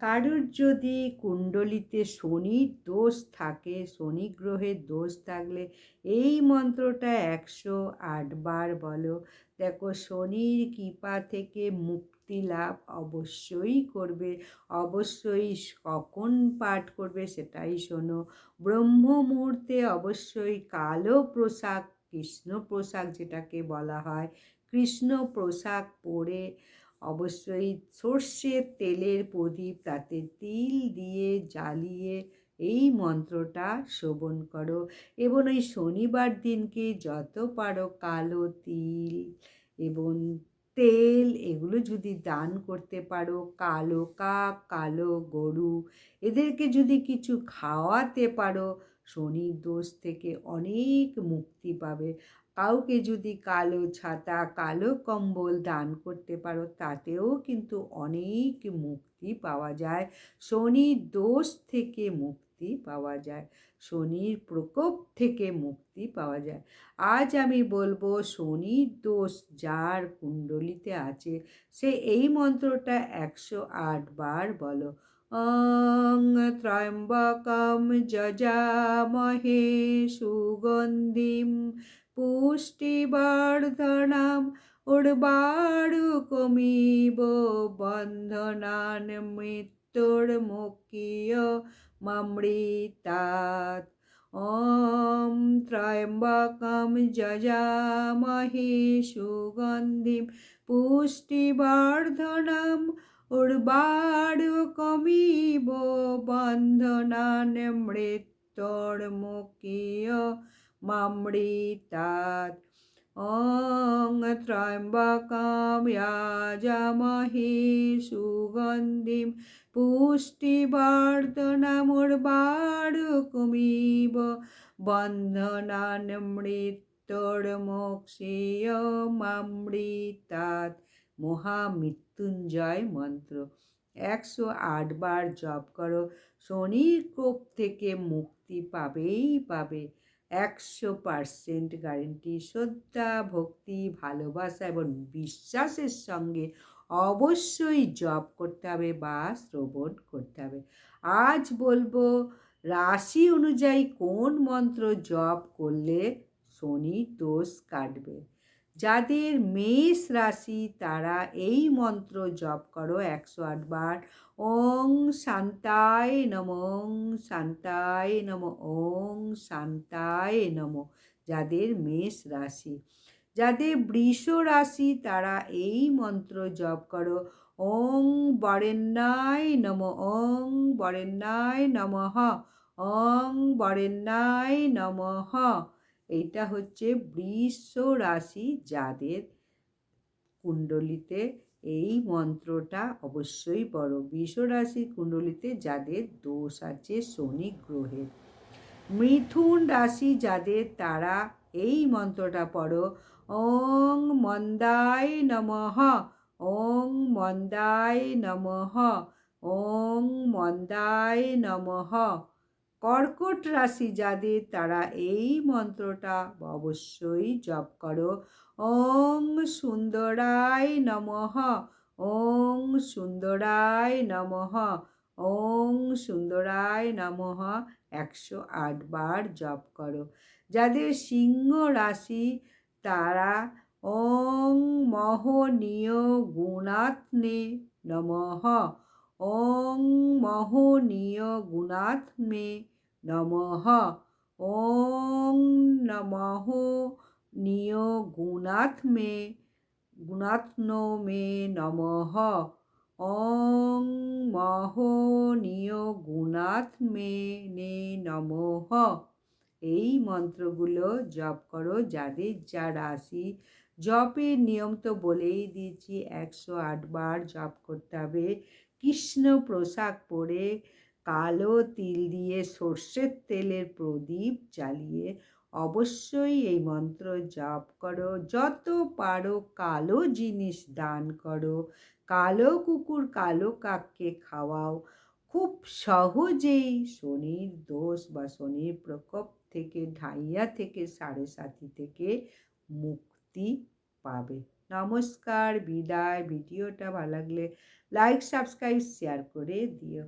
কারুর যদি কুণ্ডলিতে শনির দোষ থাকে শনি গ্রহের দোষ থাকলে এই মন্ত্রটা একশো আটবার বলো। দেখো, শনির কৃপা থেকে মুক্তি লাভ অবশ্যই করবে, অবশ্যই কখন পাঠ করবে সেটাই শোনো। ব্রহ্ম মুহূর্তে অবশ্যই কালো পোশাক, কৃষ্ণ পোশাক যেটাকে বলা হয়, কৃষ্ণ পোশাক পরে অবশ্যই সর্ষের তেলের প্রদীপ তাতে তিল দিয়ে জ্বালিয়ে এই মন্ত্রটা শোভন করো। এবং ওই শনিবার দিনকে যত পারো কালো তিল এবং তেল এগুলো যদি দান করতে পারো, কালো কাক, কালো গরু, এদেরকে যদি কিছু খাওয়াতে পারো, শনির দোষ থেকে অনেক মুক্তি পাবে। কাউকে যদি কালো ছাতা, কালো কম্বল দান করতে পারো, তাতেও কিন্তু অনেক মুক্তি পাওয়া যায়। শনির দোষ থেকে মুক্তি পাওয়া যায়। শনির প্রকোপ থেকে মুক্তি পাওয়া যায়। আজ আমি বলব, শনির দোষ যার কুণ্ডলিতে আছে, সে এই মন্ত্রটা একশো আট বার বলো। অং ত্রয়ম্বকম যজামহে সুগন্ধিম পুষ্টিবর্ধনাম উর্বারুকমিব বন্ধনান মৃত্যুর্মুখীয় মমৃতাৎ ॐ त्र्यम्बकं যজামহে সুগন্ধিম পুষ্টিবর্ধনম উর্বারুকমিব বন্ধনান মৃত্যুর্মুখীয় মামৃতাৎ ॐ त्र्यम्बकं याजामहे सुगन्धिं পুষ্টিবর্ধনমুর্বারুকুমিব বন্ধনান মৃত্যুর্মোক্ষীয় মামৃতাৎ মহামৃত্যুঞ্জয় মন্ত্র একশো আটবার জপ করো শনির কোপ থেকে মুক্তি পাবেই পাবে একশো পারসেন্ট গ্যারেন্টি শ্রদ্ধা, ভক্তি, ভালোবাসা এবং বিশ্বাসের সঙ্গে অবশ্যই জব করতে হবে বা শ্রবণ করতে হবে। আজ বলব, রাশি অনুযায়ী কোন মন্ত্র জব করলে শনি দোষ কাটবে? যাদের মেষ রাশি, তারা এই মন্ত্র জপ করো একশো আটবার ওং শান্তায় নম, ওং শান্তায় নম, ওং শান্তায় নম, যাদের মেষ রাশি। যাদের বৃষ রাশি, তারা এই মন্ত্র জপ করো, ওং বরেণ্যায় নম, ওং বরেণ্যায় নমঃ, ওং বরেণ্যায় নমঃ। এইটা হচ্ছে বৃষ রাশি যাদের কুণ্ডলিতে এই মন্ত্রটা অবশ্যই বড় বৃষ রাশি কুণ্ডলিতে যাদের দোষ আছে শনি গ্রহের। মিথুন রাশি যাদের তারা এই মন্ত্রটা পড়ো, ওং মন্দায় নমঃ, ওং মন্দায় নমঃ, ওং মন্দায় নমঃ। কর্কট রাশি যাদের, তারা এই মন্ত্রটা অবশ্যই জপ করো। ওং সুন্দরায় নমঃ ওং সুন্দরায় নমঃ ওং সুন্দরায় নমঃ, একশো আট বার জপ করো। যাদের সিংহ রাশি, তারা ওং মহনীয় গুণাত্মে নমঃ ওং মহনীয় গুণাত্মে নমঃ ওং নমঃ নিয় গুণাত্মে গুণাত্ন মে নমঃ ওং মহনীয় গুণাত্মে নে নমঃ এই মন্ত্রগুলো জপ করো যাদের যা রাশি জপের নিয়ম তো বলেই দিয়েছি, একশো আট বার জপ করতে হবে। কৃষ্ণ পোশাক পরে কালো তিল দিয়ে সর্ষের তেলের প্রদীপ জ্বালিয়ে অবশ্যই এই মন্ত্র জপ করো। যত পারো কালো জিনিস দান করো। কালো কুকুর কালো কাককে খাওয়াও। খুব সহজেই শনির দোষ বা শনির প্রকোপ থেকে, ঢাইয়া থেকে, সাড়ে সাতি থেকে মুক্তি পাবে। নমস্কার বিদায় ভিডিওটা ভালো লাগলে লাইক সাবস্ক্রাইব শেয়ার করে দিও